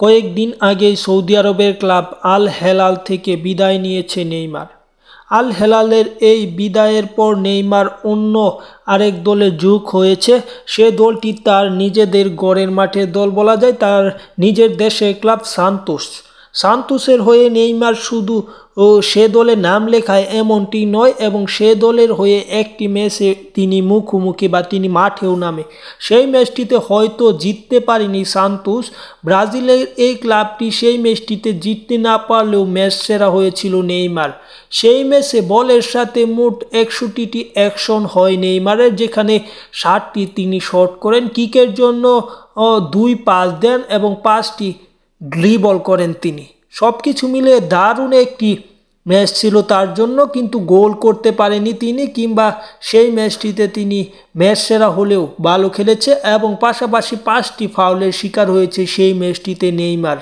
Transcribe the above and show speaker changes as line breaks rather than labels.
কয়েকদিন আগেই সৌদি আরবের ক্লাব আল হেলাল থেকে বিদায় নিয়েছে নেইমার। আল হেলালের এই বিদায়ের পর নেইমার অন্য আরেক দলে যোগ হয়েছে। সে দলটি তার নিজেদের গড়ের মাঠের দল বলা যায়, তার নিজের দেশের ক্লাব সান্তোস। সান্তোসের হয়ে নেইমার শুধু, ও সে দলে নাম লেখায় এমনটি নয় এবং সে দলের হয়ে একটি ম্যাচে তিনি মুখোমুখি বা তিনি মাঠেও নামে। সেই ম্যাচটিতে হয়তো জিততে পারেনি সান্তোস। ব্রাজিলের এই ক্লাবটি সেই ম্যাচটিতে জিততে না পারলেও ম্যাচ সেরা হয়েছিল নেইমার। সেই ম্যাচে বলের সাথে মোট একষট্টিটি অ্যাকশন হয় নেইমারের, যেখানে ষাটটি তিনি শট করেন। কিকের জন্য দুই পাস দেন এবং পাঁচটি ড্রিবল করেন তিনি। সব কিছু মিলে দারুণ একটি ম্যাচ ছিল তার জন্য, কিন্তু গোল করতে পারেনি তিনি কিংবা সেই ম্যাচটিতে তিনি ম্যাচ সেরা হলেও ভালো খেলেছে এবং পাশাপাশি পাঁচটি ফাউলের শিকার হয়েছে সেই ম্যাচটিতে নেইমার।